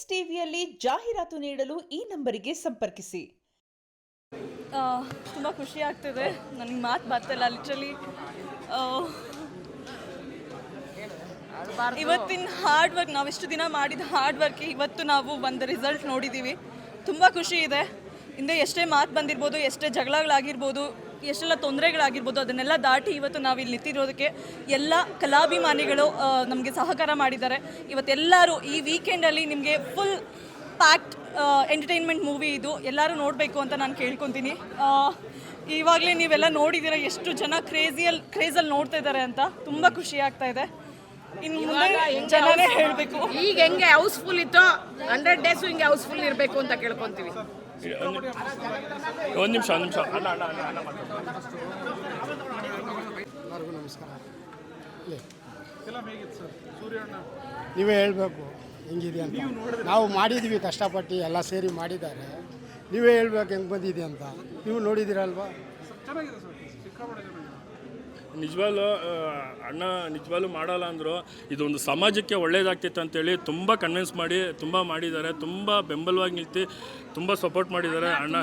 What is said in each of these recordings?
ಕಿಮ್ಸ್ ಟಿವಿಯಲ್ಲಿ ಜಾಹೀರಾತು ನೀಡಲು ಈ ನಂಬರಿಗೆ ಸಂಪರ್ಕಿಸಿ. ತುಂಬ ಖುಷಿ ಆಗ್ತಿದೆ. ನನಗೆ ಮಾತು ಬರ್ತಿಲ್ಲ ಲಿಟ್ರಲಿ ಇವತ್ತಿನ ಹಾರ್ಡ್ ವರ್ಕ್ ನಾವು ಇಷ್ಟು ದಿನ ಮಾಡಿದ ಹಾರ್ಡ್ ವರ್ಕ್ ಇವತ್ತು ನಾವು ಒಂದು ರಿಸಲ್ಟ್ ನೋಡಿದ್ದೀವಿ ತುಂಬ ಖುಷಿ ಇದೆ. ಹಿಂದೆ ಎಷ್ಟೇ ಮಾತು ಬಂದಿರ್ಬೋದು, ಎಷ್ಟೇ ಜಗಳಗಳಾಗಿರ್ಬೋದು ಎಷ್ಟೆಲ್ಲ ತೊಂದರೆಗಳಾಗಿರ್ಬೋದು, ಅದನ್ನೆಲ್ಲ ದಾಟಿ ಇವತ್ತು ನಾವು ಇಲ್ಲಿ ನಿಂತಿರೋದಕ್ಕೆ ಎಲ್ಲ ಕಲಾಭಿಮಾನಿಗಳು ನಮಗೆ ಸಹಕಾರ ಮಾಡಿದ್ದಾರೆ. ಇವತ್ತೆಲ್ಲರೂ ಈ ವೀಕೆಂಡಲ್ಲಿ ನಿಮಗೆ ಫುಲ್ ಪ್ಯಾಕ್ಟ್ ಎಂಟರ್ಟೈನ್ಮೆಂಟ್ ಮೂವಿ ಇದು. ಎಲ್ಲರೂ ನೋಡಬೇಕು ಅಂತ ನಾನು ಕೇಳ್ಕೊತೀನಿ. ಇವಾಗಲೇ ನೀವೆಲ್ಲ ನೋಡಿದ್ದೀರ ಎಷ್ಟು ಜನ ಕ್ರೇಜಿಯಲ್ಲಿ ಕ್ರೇಜಲ್ಲಿ ನೋಡ್ತಾ ಇದ್ದಾರೆ ಅಂತ. ತುಂಬ ಖುಷಿ ಆಗ್ತಾ ಇದೆ. ಇನ್ನು ಮುಂದೆ ಜನನೇ ಹೇಳಬೇಕು. ಈಗ ಹೆಂಗೆ ಹೌಸ್ಫುಲ್ ಇತ್ತು ಹಂಡ್ರೆಡ್ ಡೇಸು ಹಿಂಗೆ ಹೌಸ್ಫುಲ್ ಇರಬೇಕು ಅಂತ ಕೇಳ್ಕೊಂತೀವಿ. ಒಂದು ನಿಮಿಷ ಒಂದು ನಿಮಿಷ. ಅಣ್ಣ ಅಣ್ಣ ಅಣ್ಣ ಅಣ್ಣ ಎಲ್ಲರಿಗೂ ನಮಸ್ಕಾರ. ನೀವೇ ಹೇಳಬೇಕು ಹೆಂಗಿದೆ ಅಂತ. ನಾವು ಮಾಡಿದ್ವಿ ಕಷ್ಟಪಟ್ಟು ಎಲ್ಲ ಸೇರಿ ಮಾಡಿದ್ದಾರೆ. ನೀವೇ ಹೇಳ್ಬೇಕು ಹೆಂಗೆ ಬಂದಿದೆ ಅಂತ. ನೀವು ನೋಡಿದ್ದೀರಲ್ವಾ? ನಿಜವಾಗ್ಲೂ ಅಣ್ಣ ನಿಜವಾಗ್ಲೂ ಮಾಡಲ್ಲ ಅಂದರು ಇದೊಂದು ಸಮಾಜಕ್ಕೆ ಒಳ್ಳೇದಾಗ್ತಿತ್ತು ಅಂತೇಳಿ ತುಂಬ ಕನ್ವಿನ್ಸ್ ಮಾಡಿ ತುಂಬ ಮಾಡಿದ್ದಾರೆ ತುಂಬ ಬೆಂಬಲವಾಗಿ ನಿಲ್ತಿ ತುಂಬ ಸಪೋರ್ಟ್ ಮಾಡಿದ್ದಾರೆ ಅಣ್ಣ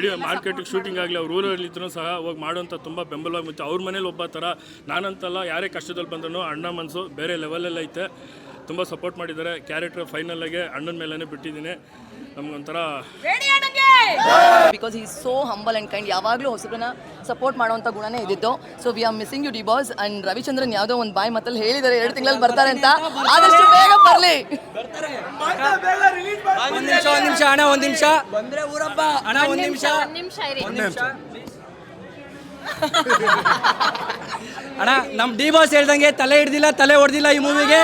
ಇಡೀ ಮಾರ್ಕೆಟಿಗೆ ಶೂಟಿಂಗ್ ಆಗಲಿ ಅವ್ರ ಊರಲ್ಲಿದ್ದರೂ ಸಹ ಹೋಗಿ ಮಾಡುವಂಥ ತುಂಬ ಬೆಂಬಲವಾಗಿ ಮತ್ತು ಅವ್ರ ಮನೇಲಿ ಒಬ್ಬ ಥರ ನಾನಂತಲ್ಲ ಯಾರೇ ಕಷ್ಟದಲ್ಲಿ ಬಂದರೂ ಅಣ್ಣ ಮನಸ್ಸು ಬೇರೆ ಲೆವೆಲಲ್ಲಿ ಐತೆ. ತುಂಬ ಸಪೋರ್ಟ್ ಮಾಡಿದ್ದಾರೆ. ಕ್ಯಾರೆಕ್ಟರ್ ಫೈನಲ್ಲಾಗೆ ಅಣ್ಣನ ಮೇಲೇ ಬಿಟ್ಟಿದ್ದೀನಿ. ನಮಗೊಂಥರ ಬಿಕಾಸ್ ಈ ಸೋ ಹಂಬಲ್ ಆ್ಯಂಡ್ ಕೈಂಡ್ ಯಾವಾಗಲೂ ಹೊಸಬ್ರನ್ನ ಸಪೋರ್ಟ್ ಮಾಡುವಂಥ ಗುಣನೇ ಇದ್ದಿದ್ದು. So we are missing you D boss and Ravichandran ಯಾವುದೋ ಒಂದು ಬಾಯಿ ಮತ್ತಲ್ಲಿ ಹೇಳಿದ್ದಾರೆ ಎರಡು ತಿಂಗಳಲ್ಲಿ ಬರ್ತಾರೆ ಅಂತ ಆದಷ್ಟು ಬೇಗ ಬರಲಿ. ಒಂದು ನಿಮಿಷ ಒಂದು ನಿಮಿಷ ಅಣ್ಣ ಒಂದು ನಿಮಿಷ. ಬಂದ್ರೆ ಊರಪ್ಪ. ಅಣ್ಣ ಒಂದು ನಿಮಿಷ. ಒಂದು ನಿಮಿಷ. ಅಣ್ಣ ನಮ್ ಡಿ ಬಾಸ್ ಹೇಳ್ದಂಗೆ ತಲೆ ಹಿಡ್ದಿಲ್ಲ ತಲೆ ಹೊಡೆದಿಲ್ಲ ಈ ಮೂವಿಗೆ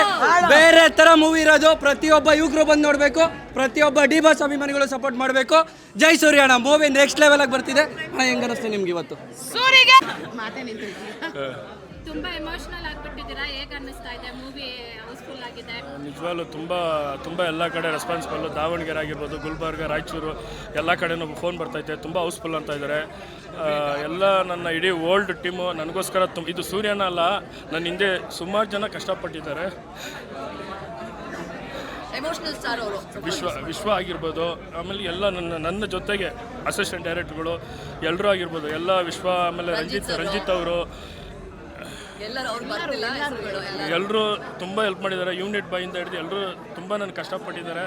ಬೇರೆ ತರ ಮೂವಿ ಇರೋದು. ಪ್ರತಿಯೊಬ್ಬ ಯುವಕರು ಬಂದು ನೋಡಬೇಕು. ಪ್ರತಿಯೊಬ್ಬ ಡಿ ಬಾಸ್ ಅಭಿಮಾನಿಗಳು ಸಪೋರ್ಟ್ ಮಾಡಬೇಕು. ಜೈ ಸೂರ್ಯ ಅಣ್ಣ ಮೂವಿ ನೆಕ್ಸ್ಟ್ ಲೆವೆಲ್ ಆಗಿ ಬರ್ತಿದೆ. ಅಣ್ಣ ಹೆಂಗ ಅನಿಸ್ತು ನಿಮ್ಗೆ ಇವತ್ತು? ಸೂರಿಗೆ ತುಂಬಾ ಎಮೋಷನಲ್ ಆಗ್ಬಿಟ್ಟಿದ್ದೀರಾ? ಹೇಗೆ ಅನ್ನಿಸ್ತಾ ಇದೆ? ಮೂವಿ ಹೌಸ್ಫುಲ್ ಆಗಿದೆ. ನಿಜವಾಗ್ಲೂ ತುಂಬ ತುಂಬ ಎಲ್ಲ ಕಡೆ ರೆಸ್ಪಾನ್ಸಿಬಲ್ಲು ದಾವಣಗೆರೆ ಆಗಿರ್ಬೋದು ಗುಲ್ಬರ್ಗ ರಾಯಚೂರು ಎಲ್ಲ ಕಡೆನೂ ಫೋನ್ ಬರ್ತೈತೆ ತುಂಬ ಹೌಸ್ಫುಲ್ ಅಂತ ಇದ್ದಾರೆ. ಆ, ಎಲ್ಲ ನನ್ನ ಇಡೀ ಓಲ್ಡ್ ಟೀಮು ನನಗೋಸ್ಕರ ತುಂಬ ಇದು ಸೂರ್ಯನ ಅಲ್ಲ ನನ್ನ ಹಿಂದೆ ಸುಮಾರು ಜನ ಕಷ್ಟಪಟ್ಟಿದ್ದಾರೆ. ಎಮೋಷನಲ್ ಸ್ಟಾರ್ ಅವರು. ವಿಶ್ವ ವಿಶ್ವ ಆಗಿರ್ಬೋದು ಆಮೇಲೆ ಎಲ್ಲ ನನ್ನ ನನ್ನ ಜೊತೆಗೆ ಅಸಿಸ್ಟೆಂಟ್ ಡೈರೆಕ್ಟ್ಗಳು ಎಲ್ಲರೂ ಆಗಿರ್ಬೋದು ಎಲ್ಲ ವಿಶ್ವ ಆಮೇಲೆ ರಂಜಿತ್ ರಂಜಿತ್ ಅವರು ಎಲ್ಲರೂ ಬರ್ತಿಲ್ಲ ಎಲ್ಲರೂ ತುಂಬ ಹೆಲ್ಪ್ ಮಾಡಿದ್ದಾರೆ. ಯೂನಿಟ್ ಬೈಯಿಂದ ಹಿಡಿದು ಎಲ್ಲರೂ ತುಂಬ ನನ್ನ ಕಷ್ಟಪಟ್ಟಿದ್ದಾರೆ.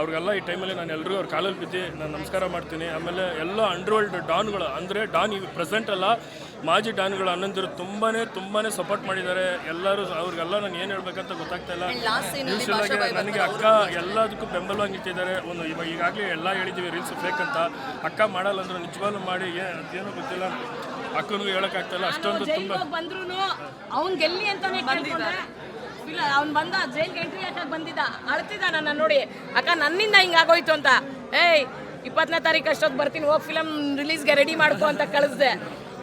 ಅವ್ರಿಗೆಲ್ಲ ಈ ಟೈಮಲ್ಲಿ ನಾನು ಎಲ್ರಿಗೂ ಅವ್ರ ಕಾಲಲ್ಲಿ ಬಿದ್ದು ನಾನು ನಮಸ್ಕಾರ ಮಾಡ್ತೀನಿ. ಆಮೇಲೆ ಎಲ್ಲ ಅಂಡರ್ವರ್ಲ್ಡ್ ಡಾನ್ಗಳು ಅಂದರೆ ಡಾನ್ ಈಗ ಪ್ರೆಸೆಂಟ್ ಅಲ್ಲ ಮಾಜಿ ಡಾನ್ಗಳು ಹನ್ನೊಂದಿರು ತುಂಬಾ ತುಂಬಾ ಸಪೋರ್ಟ್ ಮಾಡಿದ್ದಾರೆ. ಎಲ್ಲರೂ ಅವ್ರಿಗೆಲ್ಲ ನಾನು ಏನು ಹೇಳ್ಬೇಕಂತ ಗೊತ್ತಾಗ್ತಾ ಇಲ್ಲ. ಯೂಶಲ್ ಆಗಿ ನನಗೆ ಅಕ್ಕ ಎಲ್ಲದಕ್ಕೂ ಬೆಂಬಲವಾಗಿ ನಿಂತಿದ್ದಾರೆ. ಒಂದು ಇವಾಗ ಈಗಾಗಲೇ ಎಲ್ಲ ಹೇಳಿದ್ದೀವಿ ರೀಲ್ಸ್ ಫೇಕ್ ಅಂತ. ಅಕ್ಕ ಮಾಡಲ್ಲ ಅಂದ್ರೆ ನಿಜವಾಗ್ಲೂ ಮಾಡಿ ಏನು ಅದೇನೋ ಗೊತ್ತಿಲ್ಲ. ಅಕ್ಕನಿಗೂ ಹೇಳೋಕ್ಕಾಗ್ತಾಯಿಲ್ಲ ಅಷ್ಟೊಂದು ತುಂಬ ಬಂದ್ರು ಅವ್ನ್ ಗೆಲ್ಲಿ ಅಂತಾನೆ ಬಂದಿದ್ದಾರೆ ಅವ್ನ್ ಬಂದ ಜೈಲ್ಗೆ ಎಂಟ್ರಿ ಹಾಕಕ್ ಬಂದಿದ್ದ? ಅಳ್ತಿದ್ದ ನನ್ನ ನೋಡಿ. ಅಕ್ಕ, ನನ್ನಿಂದ ಹಿಂಗಾಗೋಯ್ತು ಅಂತ. ಏಯ್ ಇಪ್ಪತ್ತನೇ ತಾರೀಕು ಅಷ್ಟೊತ್ತು ಬರ್ತೀನಿ, ಹೋಗಿ ಫಿಲಮ್ ರಿಲೀಸ್ಗೆ ರೆಡಿ ಮಾಡ್ಕೊ ಅಂತ ಕಳಿಸ್ದೆ.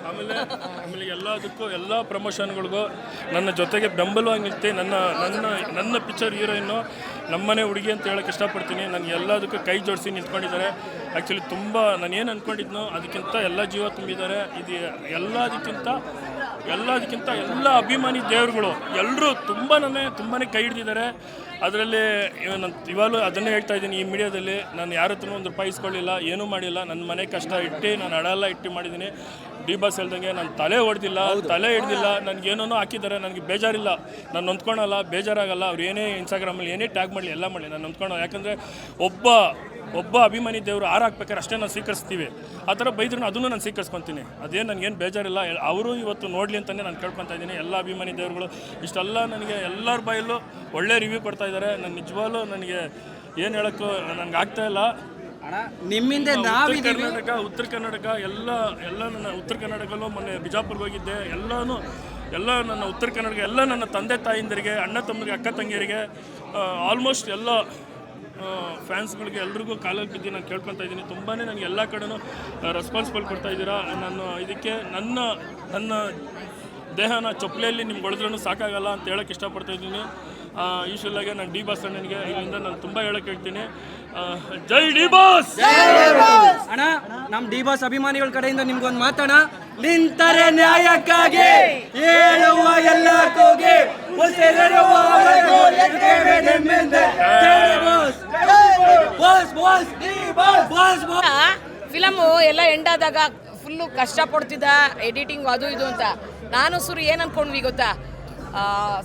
ಆಮೇಲೆ ಆಮೇಲೆ ಎಲ್ಲದಕ್ಕೂ, ಎಲ್ಲ ಪ್ರಮೋಷನ್ಗಳಿಗೂ ನನ್ನ ಜೊತೆಗೆ ಬೆಂಬಲವಾಗಿ ನಿಲ್ತಿ, ನನ್ನ ನನ್ನ ನನ್ನ ಪಿಕ್ಚರ್ ಹೀರೋಯಿನ್ನು ನಮ್ಮನೆ ಹುಡುಗಿ ಅಂತ ಹೇಳಕ್ಕೆ ಇಷ್ಟಪಡ್ತೀನಿ. ನನಗೆ ಎಲ್ಲದಕ್ಕೂ ಕೈ ಜೋಡಿಸಿ ನಿಂತ್ಕೊಂಡಿದ್ದಾರೆ. ಆ್ಯಕ್ಚುಲಿ ತುಂಬ ನಾನು ಏನು ಅಂದ್ಕೊಂಡಿದ್ನೋ ಅದಕ್ಕಿಂತ ಎಲ್ಲ ಜೀವ ತುಂಬಿದ್ದಾರೆ. ಇದು ಎಲ್ಲದಕ್ಕಿಂತ ಎಲ್ಲದಕ್ಕಿಂತ ಎಲ್ಲ ಅಭಿಮಾನಿ ದೇವರುಗಳು. ಎಲ್ಲರೂ ತುಂಬ ತುಂಬಾನೇ ತುಂಬಾ ಕೈ ಹಿಡ್ದಿದ್ದಾರೆ. ಅದರಲ್ಲಿ ನಾನು ಇವಾಗಲೂ ಅದನ್ನೇ ಹೇಳ್ತಾ ಇದ್ದೀನಿ ಈ ಮೀಡಿಯಾದಲ್ಲಿ ನಾನು ಯಾರ ಹತ್ರನೂ ಒಂದು ರೂಪಾಯಿ ಇಸ್ಕೊಳ್ಳಿಲ್ಲ ಏನೂ ಮಾಡಿಲ್ಲ ನನ್ನ ಮನೆ ಕಷ್ಟ ಇಟ್ಟು ನಾನು ಹಡೆಲ್ಲ ಇಟ್ಟು ಮಾಡಿದ್ದೀನಿ. ಡಿ ಬಸ್ ಹೇಳ್ದಂಗೆ ನಾನು ತಲೆ ಹೊಡೆದಿಲ್ಲ ತಲೆ ಹಿಡ್ದಿಲ್ಲ ನನಗೇನೋ ಹಾಕಿದ್ದಾರೆ ನನಗೆ ಬೇಜಾರಿಲ್ಲ. ನಾನು ನೊಂದ್ಕೊಳಲ್ಲ ಬೇಜಾರಾಗಲ್ಲ ಅವ್ರು ಏನೇ ಇನ್ಸ್ಟಾಗ್ರಾಮಲ್ಲಿ ಏನೇ ಟ್ಯಾಗ್ ಮಾಡಲಿ ಎಲ್ಲ ಮಾಡಲಿ ನಾನು ನೊಂದ್ಕೊಳಲ್ಲ. ಯಾಕಂದರೆ ಒಬ್ಬ ಒಬ್ಬ ಅಭಿಮಾನಿ ದೇವರು ಆರು ಹಾಕ್ಬೇಕಾದ್ರೆ ಅಷ್ಟೇ ನಾನು ಸ್ವೀಕರಿಸ್ತೀವಿ. ಆ ಥರ ಬೈದ್ರೂ ಅದನ್ನು ನಾನು ಸ್ವೀಕರಿಸ್ಕೊತೀನಿ. ಅದೇನು ನನಗೇನು ಬೇಜಾರಿಲ್ಲ ಅವರು ಇವತ್ತು ನೋಡಲಿ ಅಂತಲೇ ನಾನು ಕೇಳ್ಕೊತಾ ಇದ್ದೀನಿ. ಎಲ್ಲ ಅಭಿಮಾನಿ ದೇವರುಗಳು ಇಷ್ಟೆಲ್ಲ ನನಗೆ ಎಲ್ಲರ ಬಾಯಲ್ಲೂ ಒಳ್ಳೆ ರಿವ್ಯೂ ಕೊಡ್ತಾ ಇದ್ದಾರೆ. ನಾನು ನಿಜವಾಗ್ಲೂ ನನಗೆ ಏನು ಹೇಳೋಕ್ಕೂ ನನಗೆ ಆಗ್ತಾ ಇಲ್ಲ. ನಿಮ್ಮಿಂದ ಉತ್ತರ ನಾವಿದ್ದೀವಿ ಕರ್ನಾಟಕ ಉತ್ತರ ಕರ್ನಾಟಕ ಎಲ್ಲ ಎಲ್ಲ ನನ್ನ ಉತ್ತರ ಕರ್ನಾಟಕಲ್ಲೂ ಮೊನ್ನೆ ಬಿಜಾಪುರ್ಗೆ ಹೋಗಿದ್ದೆ. ಎಲ್ಲನೂ ಎಲ್ಲ ನನ್ನ ಉತ್ತರ ಕರ್ನಾಟಕ ಎಲ್ಲ ನನ್ನ ತಂದೆ ತಾಯಿಂದರಿಗೆ ಅಣ್ಣ ತಮ್ಮರಿಗೆ ಅಕ್ಕ ತಂಗಿಯರಿಗೆ ಆಲ್ಮೋಸ್ಟ್ ಎಲ್ಲ ಫ್ಯಾನ್ಸ್ಗಳಿಗೆ ಎಲ್ರಿಗೂ ಕಾಲಲ್ಲಿ ಬಿದ್ದು ನಾನು ಕೇಳ್ಕೊತಾ ಇದ್ದೀನಿ. ತುಂಬಾ ನನಗೆ ಎಲ್ಲ ಕಡೆನೂ ರೆಸ್ಪಾನ್ಸಿಬಲ್ ಕೊಡ್ತಾ ಇದ್ದೀರಾ. ನಾನು ಇದಕ್ಕೆ ನನ್ನ ನನ್ನ ದೇಹನ ಚಪ್ಪಲೆಯಲ್ಲಿ ನಿಮ್ಗೆ ಬಳಿದ್ರೂ ಸಾಕಾಗಲ್ಲ ಅಂತ ಹೇಳಕ್ಕೆ ಇಷ್ಟಪಡ್ತಾ ಇದ್ದೀನಿ. ಈಶ್ವಲ್ಲಾಗೆ ನಾನು ಡಿ ಬಾಸ್ ಅಣ್ಣನಿಗೆ ಇಲ್ಲಿಂದ ನಾನು ತುಂಬ ಹೇಳಕ್ಕೆ ಹೇಳ್ತೀನಿ. ಜೈ ಡಿ ಬಾಸ್! ಅಣ್ಣ ನಮ್ಮ ಡಿ ಬಾಸ್ ಅಭಿಮಾನಿಗಳ ಕಡೆಯಿಂದ ನಿಮ್ಗೊಂದು ಮಾತಾಡ ನಿಂತರೆ ನ್ಯಾಯಕ್ಕಾಗಿ ಹೇಳುವ ಎಲ್ಲ ಕೂಗಿ ಉಸಿರಿರುವ ಫಿಲಮು ಎಲ್ಲ ಎಂಡ್ ಆದಾಗ ಫುಲ್ಲು ಕಷ್ಟಪಡ್ತಿದ್ದ ಎಡಿಟಿಂಗ್ ಅದು ಇದು ಅಂತ. ನಾನು ಸುರಿ ಏನು ಅನ್ಕೊಂಡ್ವಿ ಗೊತ್ತಾ?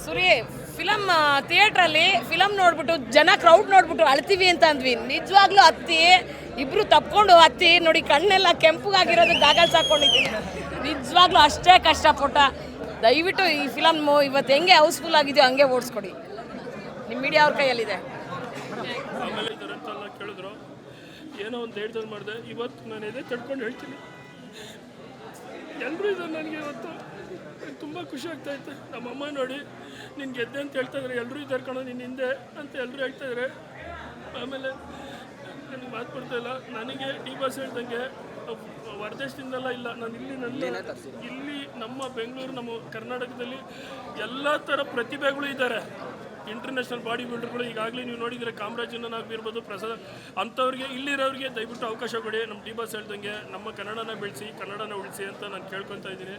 ಸುರಿ ಫಿಲಮ್ ಥಿಯೇಟ್ರಲ್ಲಿ ಫಿಲಮ್ ನೋಡ್ಬಿಟ್ಟು, ಜನ ಕ್ರೌಡ್ ನೋಡ್ಬಿಟ್ಟು ಅಳ್ತೀವಿ ಅಂತ ಅಂದ್ವಿ. ನಿಜವಾಗ್ಲೂ ಅತ್ತಿ, ಇಬ್ರು ತಪ್ಕೊಂಡು ಹತ್ತಿ ನೋಡಿ ಕಣ್ಣೆಲ್ಲ ಕೆಂಪುಗಾಗಿರೋದು ಗಾಗಲ್ಸ್ ಹಾಕೊಂಡಿದ್ದೀನಿ ನಿಜವಾಗ್ಲೂ ಅಷ್ಟೇ ಕಷ್ಟಪಟ್ಟ. ದಯವಿಟ್ಟು ಈ ಫಿಲಮ್ ಇವತ್ತು ಹೆಂಗೆ ಹೌಸ್ಫುಲ್ ಆಗಿದೆಯೋ ಹಂಗೆ ಓಡಿಸ್ಕೊಡಿ. ನಿಮ್ಮ ಮೀಡಿಯಾ ಅವ್ರ ಕೈಯಲ್ಲಿದೆ. ಕೇಳಿದ್ರು. ಏನೋ ಒಂದು ಮಾಡಿದೆ. ಇವತ್ತು ನಾನು ಇದೇ ತಡ್ಕೊಂಡು ಹೇಳ್ತೀನಿ. ಎಲ್ಲರೂ ನನಗೆ ಇವತ್ತು. ತುಂಬ ಖುಷಿ ಆಗ್ತಾ ಇತ್ತು. ನಮ್ಮಮ್ಮ ನೋಡಿ ನೀನು ಗೆದ್ದೆ ಅಂತ ಹೇಳ್ತಾ ಇದ್ದಾರೆ ಎಲ್ಲರೂ ಇದ್ದಾರೆ ಕಣೋ ನಿನ್ನ ಹಿಂದೆ ಅಂತ ಎಲ್ಲರೂ ಹೇಳ್ತಾ ಇದ್ದಾರೆ ಆಮೇಲೆ ನನಗೆ ಮಾತು ಬರ್ತಾ ಇಲ್ಲ. ನನಗೆ ಡಿ ಬಾಸ್ ಹೇಳ್ದಂಗೆ ಹೊರದೇಶದಿಂದೆಲ್ಲ ಇಲ್ಲ. ನಾನು ಇಲ್ಲಿ ನನ್ನ ಇಲ್ಲಿ ನಮ್ಮ ಬೆಂಗಳೂರು ನಮ್ಮ ಕರ್ನಾಟಕದಲ್ಲಿ ಎಲ್ಲ ಥರ ಪ್ರತಿಭೆಗಳು ಇದ್ದಾರೆ. ಇಂಟರ್ನ್ಯಾಷನಲ್ ಬಾಡಿ ಬಿಲ್ಡರ್ಗಳು ಈಗಾಗಲೇ ನೀವು ನೋಡಿದರೆ ಕಾಮರಾಜನ ಆಗಿರ್ಬೋದು ಪ್ರಸಾದ್ ಅಂಥವ್ರಿಗೆ ಇಲ್ಲಿರೋರಿಗೆ ದಯವಿಟ್ಟು ಅವಕಾಶ ಕೊಡಿ. ನಮ್ಮ ಡಿ ಬಾಸ್ ಹೇಳ್ದಂಗೆ ನಮ್ಮ ಕನ್ನಡನ ಬೆಳೆಸಿ ಕನ್ನಡನ ಉಳಿಸಿ ಅಂತ ನಾನು ಕೇಳ್ಕೊತಾ ಇದ್ದೀನಿ.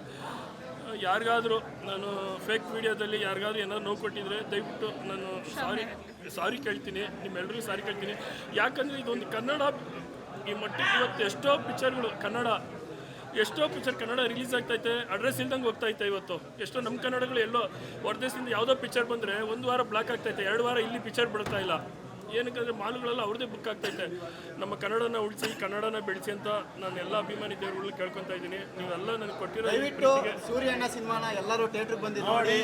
ಯಾರಿಗಾದರೂ ನಾನು ಫೇಕ್ ವಿಡಿಯೋದಲ್ಲಿ ಯಾರಿಗಾದ್ರೂ ಏನಾದ್ರು ನೋವು ಕೊಟ್ಟಿದ್ರೆ ದಯವಿಟ್ಟು ನಾನು ಸಾರಿ ಸಾರಿ ಕೇಳ್ತೀನಿ ನಿಮ್ಮೆಲ್ಲರಿಗೂ ಸಾರಿ ಕೇಳ್ತೀನಿ. ಯಾಕಂದರೆ ಇದೊಂದು ಕನ್ನಡ ಈ ಮಟ್ಟಿಗೆ ಇವತ್ತು ಎಷ್ಟೋ ಪಿಕ್ಚರ್ಗಳು ಕನ್ನಡ, ಎಷ್ಟೋ ಪಿಕ್ಚರ್ ಕನ್ನಡ ರಿಲೀಸ್ ಆಗ್ತೈತೆ ಅಡ್ರೆಸ್ ಇಲ್ದಂಗೆ ಹೋಗ್ತೈತೆ ಇವತ್ತು. ಎಷ್ಟೋ ನಮ್ಮ ಕನ್ನಡಗಳು ಎಲ್ಲೋ ಹೊರದೇಶದಿಂದ ಯಾವುದೋ ಪಿಕ್ಚರ್ ಬಂದರೆ ಒಂದು ವಾರ ಬ್ಲಾಕ್ ಆಗ್ತೈತೆ ಎರಡು ವಾರ ಇಲ್ಲಿ ಪಿಕ್ಚರ್ ಬಿಡ್ತಾ ಇಲ್ಲ. ಏನಕ್ಕಂದ್ರೆ ಮಾಲುಗಳೆಲ್ಲ ಅವ್ರದ್ದೇ ಬುಕ್ ಆಗ್ತೈತೆ. ನಮ್ಮ ಕನ್ನಡನ ಉಳಿಸಿ ಕನ್ನಡನ ಬೆಳೆಸಿ ಅಂತ ನಾನು ಎಲ್ಲ ಅಭಿಮಾನಿ ದೇವರುಗಳನ್ನ ಕೇಳ್ಕೊತಾ ಇದ್ದೀನಿ. ನೀವೆಲ್ಲ ನನಗೆ ಕೊಟ್ಟಿರೋ ದಯವಿಟ್ಟು ಸೂರ್ಯಣ್ಣ ಸಿನಿಮಾನ ಎಲ್ಲರೂ ಥಿಯೇಟ್ರಿಗೆ ಬಂದು ನೋಡಿ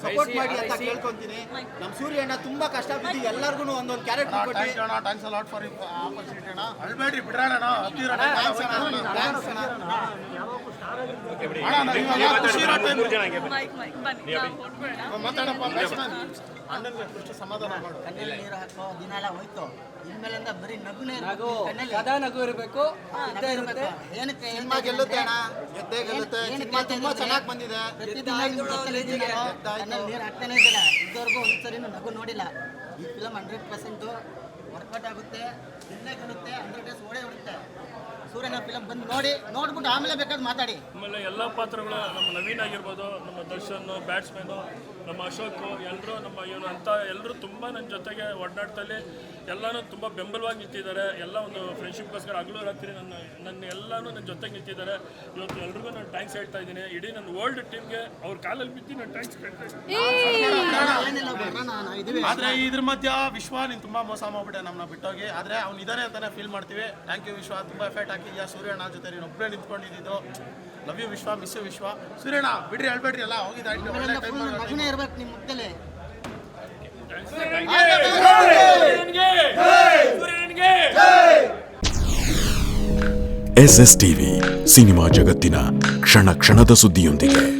ಸಪೋರ್ಟ್ ಮಾಡಿ ಅಂತ ಕೇಳ್ಕೊಂತೀನಿ. ನಮ್ಮ ಸೂರ್ಯಣ್ಣ ತುಂಬಾ ಕಷ್ಟ ಬಿದ್ದು ಎಲ್ಲರಿಗೂ ಒಂದೊಂದು ಕ್ಯಾರೆಕ್ಟರ್ ಕೊಟ್ಟು. ಥ್ಯಾಂಕ್ಸ್ ಅಲಾಟ್ ಫಾರ್ ಆಪರ್ಚುನಿಟಿ ಅಣ್ಣ. ಕಣ್ಣಲ್ಲಿ ನೀರು ಹಾಕೋ ದಿನ ಎಲ್ಲ ಹೋಯ್ತು. ಇನ್ಮೇಲಿಂದ ಬರೀ ನಗುನೇ ನಗು ನಗು ಇರಬೇಕು ಇರುತ್ತೆ. ಏನಕ್ಕೆ ಸಿನಿಮಾ ಗೆಲ್ಲುತ್ತೆ ಅಣ್ಣ. ಗೆದ್ದೇ ಗೆಲ್ಲುತ್ತೆ. ಸಿನಿಮಾ ತುಂಬಾ ಚೆನ್ನಾಗಿ ಬಂದಿದೆ. ಪ್ರತಿದಿನ ನಿಮ್ ಜೊತೆಲಿ ಇದ್ದೀನಿ ನಾನು. ಕಣ್ಣಲ್ಲಿ ನೀರು ಹಾಕ್ತಾನೆ ಇದುವರೆಗೂ ಒಂದ್ಸರಿನೂ ನಗು ನೋಡಿಲ್ಲ. ಈ ಫಿಲಮ್ ಹಂಡ್ರೆಡ್ ಪರ್ಸೆಂಟು ವರ್ಕೌಟ್ ಆಗುತ್ತೆ ಗೆಲ್ಲೇ ಗೆಲ್ಲುತ್ತೆ ಹಂಡ್ರೆಡ್ ಡೇಸ್ ಓಡೇ ಹೊಡುತ್ತೆ ಸೂರ್ಯನ ಫಿಲಮ್ ಬಂದು ನೋಡಿ ನೋಡ್ಬಿಟ್ಟು ಆಮೇಲೆ ಬೇಕಾದ್ರೆ ಮಾತಾಡಿ. ಆಮೇಲೆ ಎಲ್ಲ ಪಾತ್ರಗಳು ನಮ್ಮ ನವೀನ್ ಆಗಿರ್ಬೋದು ನಮ್ಮ ದರ್ಶನ್ ಬ್ಯಾಟ್ಸ್ಮನ್ ನಮ್ಮ ಅಶೋಕ್ ಎಲ್ಲರೂ ನಮ್ಮ ಇವನು ಅಂತ ಎಲ್ಲರೂ ತುಂಬ ನನ್ನ ಜೊತೆಗೆ ಒಡನಾಟದಲ್ಲಿ ಎಲ್ಲನೂ ತುಂಬ ಬೆಂಬಲವಾಗಿ ನಿಂತಿದ್ದಾರೆ. ಎಲ್ಲ ಒಂದು ಫ್ರೆಂಡ್ಶಿಪ್ಗೋಸ್ಕರ ಹಗಲು ರಾತ್ರಿ ನನ್ನ ನನ್ನ ಎಲ್ಲನೂ ನನ್ನ ಜೊತೆಗೆ ನಿಂತಿದ್ದಾರೆ. ಇವತ್ತು ಎಲ್ರಿಗೂ ನಾನು ಥ್ಯಾಂಕ್ಸ್ ಹೇಳ್ತಾ ಇದ್ದೀನಿ. ಇಡೀ ನನ್ನ ವರ್ಲ್ಡ್ ಟೀಮ್ಗೆ ಅವ್ರ ಕಾಲಲ್ಲಿ ಬಿದ್ದು ನಾನು ಥ್ಯಾಂಕ್ಸ್ ಹೇಳ್ತಾ ಇದ್ದೀನಿ. ಆದ್ರೆ ಇದ್ರ ಮಧ್ಯ ವಿಶ್ವ ನೀನು ತುಂಬಾ ಮೋಸ ಮಾಡ್ಬಿಟ್ಟೆ ನಮ್ಮನ್ನ ಬಿಟ್ಟೋಗಿ. ಆದ್ರೆ ಅವ್ನು ಇದಾರೆ ಅಂತಾನೆ ಫೀಲ್ ಮಾಡ್ತೀವಿ. ಥ್ಯಾಂಕ್ ಯು ವಿಶ್ವ ತುಂಬಾ ಎಫೆಕ್ಟ್ ಹಾಕಿದ್ಯಾ. ಸೂರ್ಯಣ್ಣ ಜೊತೆ ನೀನು ಒಬ್ಬರೇ ನಿಂತ್ಕೊಂಡಿದ್ದು. Love you Vishwa miss you Vishwa. ಸೂರ್ಯಣ್ಣ ಬಿಡ್ರಿ ಹೇಳ್ಬೇಡ್ರಿ ಅಲ್ಲ ಹೋಗಿದ್ದಾಯ್ತು ನಿಮ್ಮ ಎಸ್ ಎಸ್ ಟಿವಿ ಸಿನಿಮಾ ಜಗತ್ತಿನ ಕ್ಷಣ ಕ್ಷಣದ ಸುದ್ದಿಯೊಂದಿಗೆ.